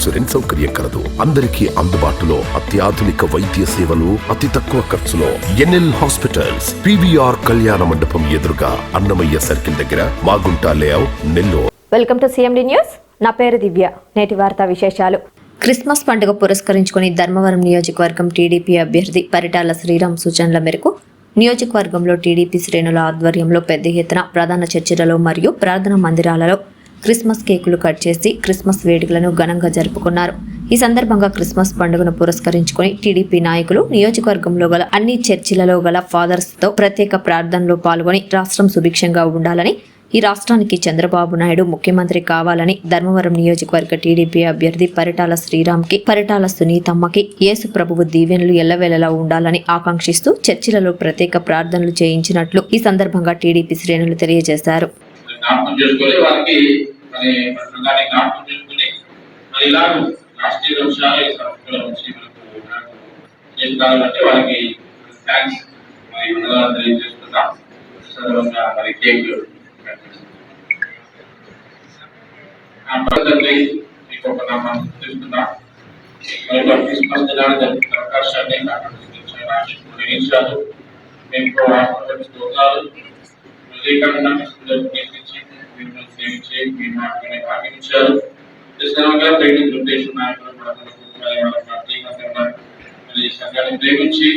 Insurance సౌకర్యం కలదు. అందరికీ అందుబాటులో అత్యాధునిక వైద్య సేవలు అతి తక్కువ ఖర్చులో. ఎన్ఎల్ హాస్పిటల్స్ పివిఆర్ కళ్యాణ మండపం ఎదురుగా అన్నమయ్య సర్కిల్ దగ్గర Magunta layout Nellore. Welcome to CMD news నా పేరు దివ్య. నేటి వార్తా విశేషాలు. క్రిస్మస్ పండుగ పురస్కరించుకుని ధర్మవరం నియోజకవర్గం టీడీపీ అభ్యర్థి పరిటాల శ్రీరామ్ సూచనల మేరకు నియోజకవర్గంలో టీడీపీ శ్రేణుల ఆధ్వర్యంలో పెద్ద ఎత్తున ప్రధాన చర్చిలలో మరియు ప్రార్థనా మందిరాలలో క్రిస్మస్ కేకులు కట్ చేసి క్రిస్మస్ వేడుకలను ఘనంగా జరుపుకున్నారు. ఈ సందర్భంగా క్రిస్మస్ పండుగను పురస్కరించుకుని టీడీపీ నాయకులు నియోజకవర్గంలో గల అన్ని చర్చిలలో గల ఫాదర్స్తో ప్రత్యేక ప్రార్థనలో పాల్గొని రాష్ట్రం సుభిక్షంగా ఉండాలని ఈ రాష్ట్రానికి చంద్రబాబు నాయుడు ముఖ్యమంత్రి కావాలని ధర్మవరం నియోజకవర్గ టీడీపీ అభ్యర్థి పరిటాల శ్రీరామ్కి పరిటాల సునీతమ్మకి యేసు ప్రభువు దీవెనలు ఎల్లవేళలా ఉండాలని ఆకాంక్షిస్తూ చర్చిలలో ప్రత్యేక ప్రార్థనలు చేయించినట్లు ఈ సందర్భంగా టీడీపీ శ్రేణులు తెలియజేశారు. అనే చేసుకొని జ్ఞాపకం చేసుకుని మరి ఇలా రాష్ట్రీయ అంశాలు ఈ సంస్థల నుంచి మనకు చేస్తారంటే వారికి థ్యాంక్స్ మరి వందనాలు తెలియజేస్తున్నాం సందర్భంగా మరి కేక్ మీకు ఒక నామం క్రిస్మస్ దినాన్ని జరుపుకునే అవకాశాన్ని నాకు మీకు ఆశీర్వదించిన స్తోత్రాలు. ప్రేమించి కీర్తించి మిమ్మల్ని మీ మాటని భావించారు దశనంగా ప్రేమ ఉద్దేశం నాయకులు మరి ప్రత్యేకంగా సంఘాన్ని ప్రేమించి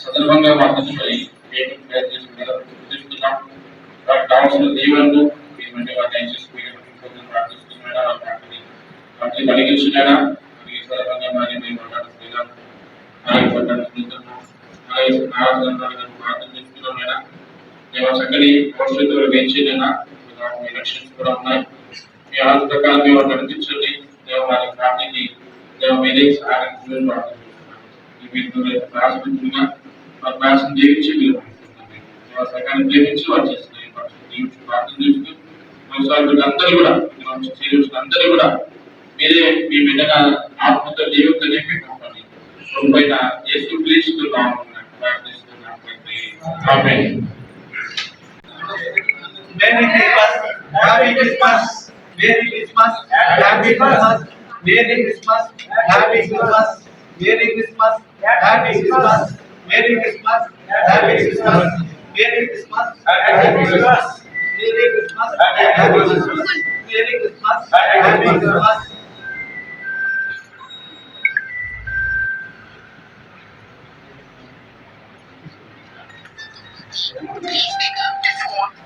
సందర్భంగా మాట్లాడి ప్రయత్నిస్తున్నాం కావాల్సిన దీవెనలు ప్రార్థిస్తున్నాడా వాటిని వాటిని కలిగించినాడా మరి ఈ సందర్భంగా మరి మేము మాట్లాడుతున్నాం అలాగే అలాగే దేవ చక్కని భవిష్యత్తులో వేచేదైనా ఎలక్షన్స్ కూడా ఉన్నాయి. మీ ఆరు ప్రకారం మేము నడిపించండి దేవ వారి పార్టీకి దేవ మీదే సహాయం ఈ మీరు ప్రాసంగా వారి ప్రాసం జీవించి మీరు ప్రేమించి వారు జీవించి ప్రార్థన చేస్తూ అందరూ కూడా చేసిన అందరూ కూడా మీరే మీ బిడ్డగా ఆత్మతో జీవితం చెప్పి పంపండి. యేసు ప్రార్థిస్తున్నాం. తండ్రి. ఆమేన్. Merry Christmas, Happy Christmas, Merry Christmas, Happy Christmas, Merry Christmas, Happy Christmas, Merry Christmas, Happy Christmas, Merry Christmas, Happy Christmas, Merry Christmas, Happy Christmas, Merry Christmas, Happy Christmas, Merry Christmas, Happy Christmas. అలా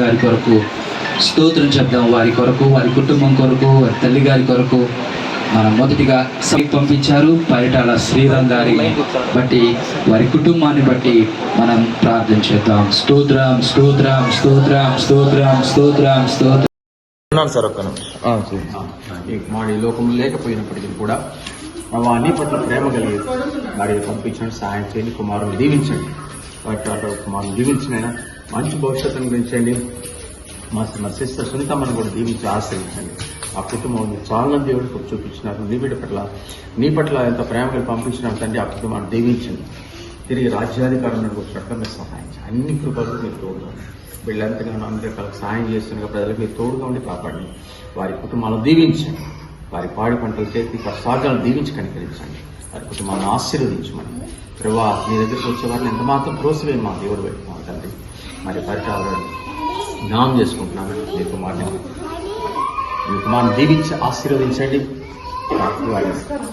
గారి కొరకు స్తోత్రం చెప్దాం వారి కొరకు వారి కుటుంబం కొరకు వారి తల్లి గారి కొరకు. మనం మొదటిగా పంపించారు పరిటాల శ్రీరామ్ గారి బట్టి వారి కుటుంబాన్ని బట్టి మనం ప్రార్థన చేద్దాం. స్తోత్రం స్తోత్రం స్తోత్రం స్తోత్రం స్తోత్రం స్తోత్రం. సార్ ఒక్క నిమిషం. వాడి లోకం లేకపోయినప్పటికీ కూడా వాని పట్ల ప్రేమ కలిగి వారి పంపించండి సహాయం చేయండి కుమారుని దీవించండి. వాటి కుమారుని దీవించిన మంచి భవిష్యత్తును గురించండి మా మా సిస్టర్ సునీతమ్మను కూడా దీవించి ఆశ్రయించండి. ఆ కుటుంబం చాలా దేవుడు చూపించినారు. నీ బిడ్డ పట్ల నీ పట్ల ఎంత ప్రేమగా పంపించినారు తండ్రి ఆ కుటుంబాన్ని దీవించండి. తిరిగి రాజ్యాధికారం వచ్చినట్టు మీరు సహాయం అన్ని కృపలు మీరు తోడుగా ఉండండి. వీళ్ళంతగానో సహాయం చేస్తున్న ప్రజలకు మీరు తోడుగా ఉండి కాపాడండి. వారి కుటుంబాలను దీవించండి. వారి పాడి పంటలు చేతి సాగాలను దీవించి కనికరించండి. వారి కుటుంబాన్ని ఆశీర్వదించమని. ప్రభా మీ దగ్గరికి వచ్చే వారిని ఎంత మాత్రం ప్రోత్సవేయం మా దేవుడు పెట్టుకోవాలి తండ్రి. మరి పరిటాలను జ్ఞానం చేసుకుంటున్నాను. మీ కుమార్ని. మీ కుమార్ని దీవించి ఆశీర్వదించండి.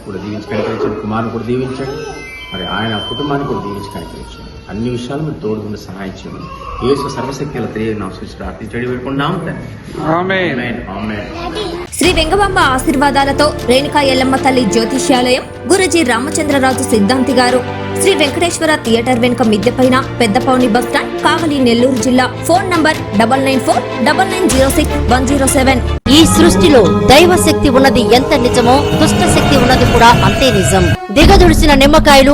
కూడా దీవించి కనిపించండి కుమార్ని కూడా దీవించండి. మరి ఆయన కుటుంబాన్ని కూడా దీవించి కనికరించండి అన్ని విషయాలు మీరు తోడుగుండి సహాయం చేయండి. యేసు సర్వశక్తుల తెలియని నా సృష్టి ప్రార్థించడి ఆమేన్. శ్రీ వెంగబాంబ ఆశీర్వాదాలతో రేణుకా ఎల్లమ్మ తల్లి జ్యోతిష్యాలయం గురుజీ రామచంద్రరాజు సిద్ధాంతి గారు శ్రీ వెంకటేశ్వర థియేటర్ వెనుక మిద్దెపైన పెద్దపౌని బస్టాండ్ కావలి నెల్లూరు జిల్లా. Phone number double nine four double nine zero six one zero seven. ఈ సృష్టిలో దైవ శక్తి ఉన్నది ఎంత నిజమో దుష్ట శక్తి ఉన్నది కూడా అంతే నిజం. దిగదుడిసిన నిమ్మకాయలు